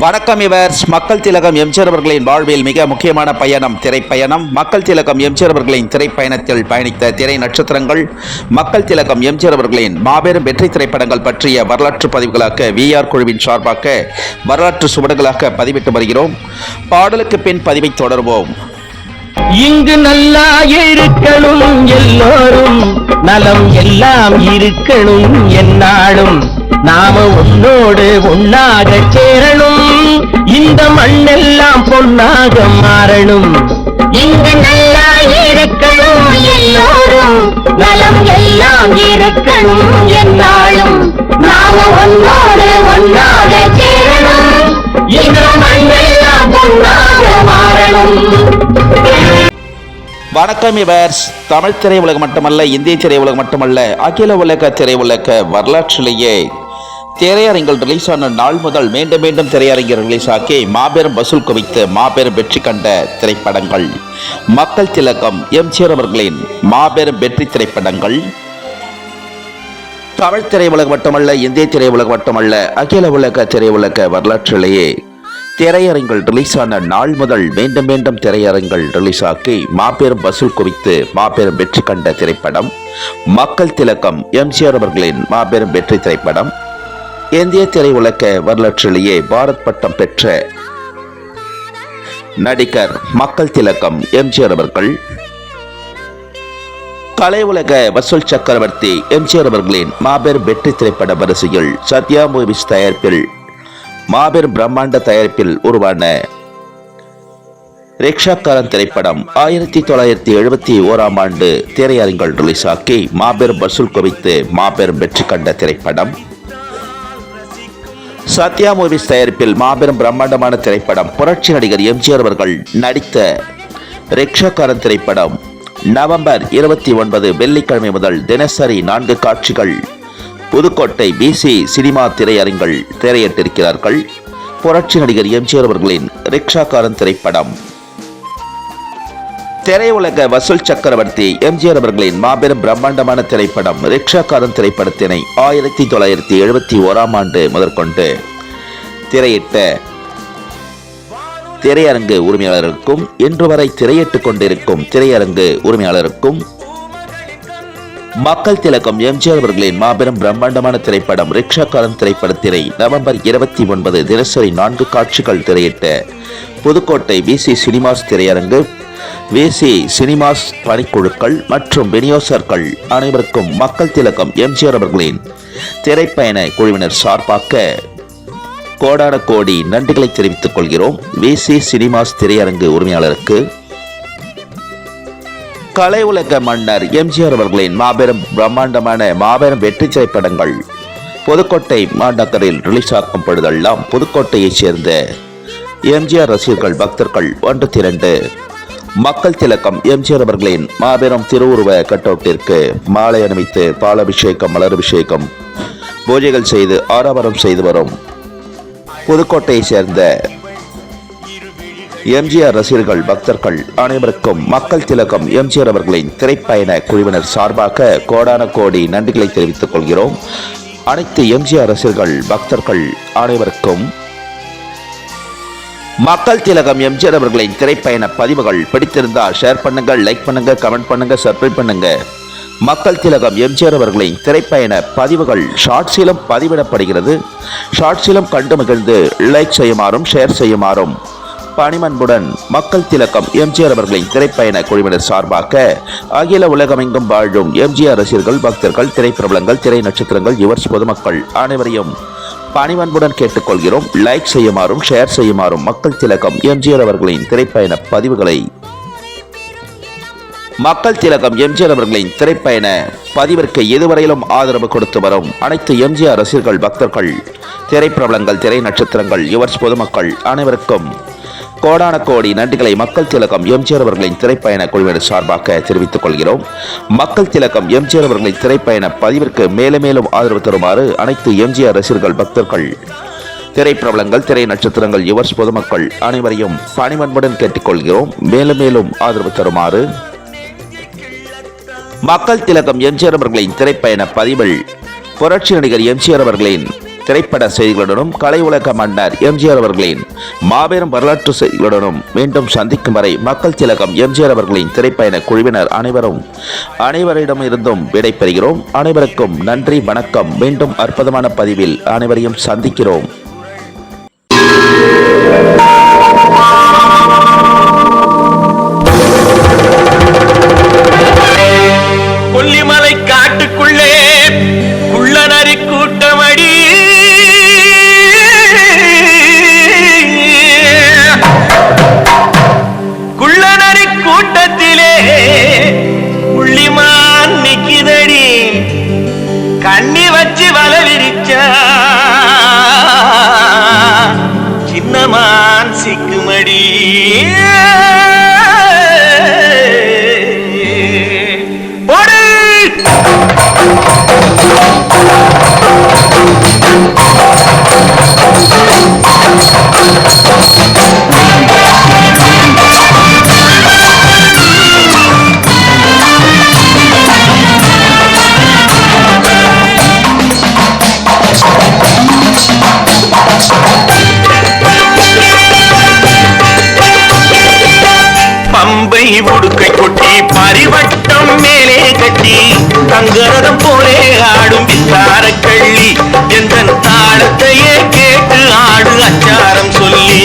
வணக்கம் இவர்ஸ். மக்கள் திலகம் எம்ஜிஆர் அவர்களின் வாழ்வில் மிக முக்கியமான பயணம் திரைப்பயணம். மக்கள் திலகம் எம்ஜிஆர் அவர்களின் திரைப்பயணத்தில் பயணித்த திரை நட்சத்திரங்கள். மக்கள் திலகம் எம்ஜிஆர் அவர்களின் மாபெரும் வெற்றி திரைப்படங்கள் பற்றிய வரலாற்று பதிவுகளாக விஆர் குழுவின் சார்பாக வரலாற்று சுவடுகளாக பதிவிட்டு வருகிறோம். பாடலுக்கு பின் பதிவை தொடர்வோம். இங்கு நல்லா இருக்கணும் எல்லோரும். நலம் எல்லாம் இருக்கணும் என்னாலும் நாம உன்னோடு ஒன்னாக சேரணும். இந்த மண்ணெல்லாம் பொன்னாக மாறணும். இங்கு நல்லா இருக்கணும் எல்லோரும். நலம் எல்லாம் இருக்கணும் என்னாலும். நாம ஒன்னோடு ஒன்னாக சேரணும். இந்த மண்ணெல்லாம் பொன்னாக மாறணும். வணக்கம் இவர்ஸ். தமிழ் திரையுலகம் மட்டுமல்ல இந்திய திரையுலகம் மட்டுமல்ல அகில உலக திரையுலக வரலாற்றிலேயே திரையரங்கில் ரிலீஸ் ஆன நாள் முதல் மீண்டும் மீண்டும் திரையரங்கில் ரிலீஸ் ஆக்கி மாபெரும் வசூல் குவித்து மாபெரும் வெற்றி கண்ட திரைப்படங்கள். மக்கள் திலகம் எம்ஜிஆர் அவர்களின் மாபெரும் வெற்றி திரைப்படங்கள். தமிழ் திரையுலகம் மட்டுமல்ல இந்திய திரையுலகம் மட்டுமல்ல அகில உலக திரையுலக வரலாற்றிலேயே திரையரங்கில் ரிலீஸ் ஆன நாள் முதல் மீண்டும் மீண்டும் திரையரங்கில் ரிலீஸ் ஆக்கி மாபெரும் வசூல் குவித்து மாபெரும் வெற்றி கண்ட திரைப்படம். மக்கள் திலக்கம் எம்ஜிஆர் அவர்களின் மாபெரும் வெற்றி திரைப்படம். இந்திய திரையுலக வரலாற்றிலேயே பாரத் பட்டம் பெற்ற நடிகர் மக்கள் திலக்கம் எம்ஜிஆர் அவர்கள் கலை உலக வசூல் சக்கரவர்த்தி எம்ஜிஆர் அவர்களின் மாபெரும் வெற்றி திரைப்பட வரிசையில் சத்யா மூவிஸ் தயாரிப்பில் மாபெரும் பிரம்மாண்ட தயாரிப்பில் உருவான ரிக்ஷாக்காரன் திரைப்படம் ஆயிரத்தி தொள்ளாயிரத்தி எழுபத்தி ஓராம் ஆண்டு திரையரங்கில் ரிலீஸ் ஆக்கி மாபெரும் வசூல் குவித்து மாபெரும் வெற்றி கண்ட திரைப்படம். சத்யா மூவிஸ் தயாரிப்பில் மாபெரும் பிரம்மாண்டமான திரைப்படம் புரட்சி நடிகர் எம்ஜிஆர் அவர்கள் நடித்த ரிக்ஷாக்காரன் திரைப்படம். நவம்பர் இருபத்தி ஒன்பது வெள்ளிக்கிழமை முதல் தினசரி நான்கு காட்சிகள். புதுக்கோட்டை பிசி சினிமா திரையரங்கில் திரையிட்டிருக்கிறார்கள். புரட்சி நடிகர் எம்ஜிஆர் அவர்களின் ரிக்ஷாக்காரன் திரைப்படம். திரையுலக வசூல் சக்கரவர்த்தி எம்ஜிஆர் அவர்களின் மாபெரும் பிரம்மாண்டமான திரைப்படம் ரிக்ஷாக்காரன் திரைப்படத்தினை ஆயிரத்தி தொள்ளாயிரத்தி எழுபத்தி ஓராம் ஆண்டு முதற்கொண்டு திரையிட்ட திரையரங்கு உரிமையாளருக்கும் இன்று வரை திரையிட்டுக் கொண்டிருக்கும் திரையரங்கு உரிமையாளருக்கும் மக்கள் திலகம் எம்ஜிஆர் அவர்களின் மாபெரும் பிரம்மாண்டமான திரைப்படம் ரிக்ஷாக்காரன் திரைப்படத்தினை நவம்பர் இருபத்தி ஒன்பது தினசரி நான்கு காட்சிகள் திரையிட்ட புதுக்கோட்டை விசி சினிமாஸ் திரையரங்கு விசி சினிமாஸ் பணிக்குழுக்கள் மற்றும் விநியோகர்கள் அனைவருக்கும் மக்கள் திலகம் எம்ஜிஆர் அவர்களின் திரைப்பயண குழுவினர் சார்பாக கோடான கோடி நன்றிகளை தெரிவித்துக் கொள்கிறோம். விசி சினிமாஸ் திரையரங்கு உரிமையாளருக்கு கலை உலக மன்னர் எம்ஜிஆர் அவர்களின் மாபெரும் பிரம்மாண்டமான மாபெரும் வெற்றி திரைப்படங்கள் புதுக்கோட்டை மாநகரில் ரிலீஸ் ஆகும் பொழுதெல்லாம் புதுக்கோட்டையைச் சேர்ந்த எம்ஜிஆர் ரசிகர்கள் பக்தர்கள் ஒன்று திரண்டு மக்கள் திலக்கம் எம்ஜிஆர் அவர்களின் மாபெரும் திருவுருவ கட்டவுட்டிற்கு மாலை அணிவித்து பாலபிஷேகம் மலரபிஷேகம் பூஜைகள் செய்து ஆரவாரம் செய்து வரும் புதுக்கோட்டையை சேர்ந்த எம்ஜிஆர் ரசிகர்கள் பக்தர்கள் அனைவருக்கும் மக்கள் திலகம் எம்ஜிஆர் அவர்களின் திரைப்பயண குழுவினர் சார்பாக கோடான கோடி நன்றிகளை தெரிவித்துக் கொள்கிறோம். அனைத்து எம்ஜிஆர் ரசிகர்கள் பக்தர்கள் அனைவருக்கும் மக்கள் திலகம் எம்ஜிஆர் அவர்களின் திரைப்பயண பதிவுகள். பிடித்திருந்தால் ஷேர் பண்ணுங்க லைக் பண்ணுங்க கமெண்ட் பண்ணுங்க சப்ஸ்கிரைப் பண்ணுங்க. மக்கள் திலகம் எம்ஜிஆர் அவர்களின் திரைப்பயண பதிவுகள் ஷார்ட்ஸிலும் பதிவிடப்படுகிறது. ஷார்ட்ஸிலும் கண்டு மகிழ்ந்து லைக் செய்யுமாறும் ஷேர் செய்யுமாறும் பணிமன்புடன் மக்கள் திலக்கம் எம்ஜிஆர் அவர்களின் திரைப்பயண குழுவினர் சார்பாக அகில உலகமெங்கும் வாழும் எம்ஜிஆர் ரசிகர்கள் பக்தர்கள் திரைப்பிரபலங்கள் திரை நட்சத்திரங்கள் யுவர்ஸ் பொதுமக்கள் அனைவரையும் பணிவன்புடன் கேட்டுக்கொள்கிறோம். லைக் செய்யுமாறும் ஷேர் செய்யுமாறும் மக்கள் திலகம் எம்ஜிஆர் அவர்களின் திரைப்பயண பதிவுகளை. மக்கள் திலகம் எம்ஜிஆர் அவர்களின் திரைப்பயண பதிவிற்கு எதுவரையிலும் ஆதரவு கொடுத்து வரும் அனைத்து எம்ஜிஆர் ரசிகர்கள் பக்தர்கள் திரைப்பிரபலங்கள் திரை நட்சத்திரங்கள் யுவர்ஸ் பொதுமக்கள் அனைவருக்கும் கோடான கோடி நன்றிகளை மக்கள் திலகம் எம்ஜிஆர் அவர்களின் திரைப்பயண குழுவினர் சார்பாக தெரிவித்துக் கொள்கிறோம். மக்கள் திலகம் எம்ஜிஆர் அவர்களின் திரைப்பயண பதிவிற்கு மேலும் மேலும் ஆதரவு தருமாறு அனைத்து எம்ஜிஆர் ரசிகர்கள் பக்தர்கள் திரைப்பிரபலங்கள் திரை நட்சத்திரங்கள் யுவர்ஸ் பொதுமக்கள் அனைவரையும் பணிவன்புடன் கேட்டுக்கொள்கிறோம். மேலும் மேலும் ஆதரவு தருமாறு மக்கள் திலகம் எம்ஜிஆர் அவர்களின் திரைப்பயண பதிவில் புரட்சி நடிகர் எம்ஜிஆர் அவர்களின் திரைப்பட செய்திகளுடனும் கலை உலக மன்னர் எம்ஜிஆர் அவர்களின் மாபெரும் வரலாற்று செய்திகளுடனும் மீண்டும் சந்திக்கும் வரை மக்கள் திலகம் எம்ஜிஆர் அவர்களின் திரைப்பயண குழுவினர் அனைவரும் அனைவரிடமிருந்தும் விடைபெறுகிறோம் அனைவருக்கும் நன்றி வணக்கம். மீண்டும் அற்புதமான பதிவில் அனைவரையும் சந்திக்கிறோம். தங்கம் மேலே கட்டி தங்கரதம் போலே ஆடும் விசார கள்ளி. எந்த தாளத்தையே கேட்டு ஆடு அச்சாரம் சொல்லி.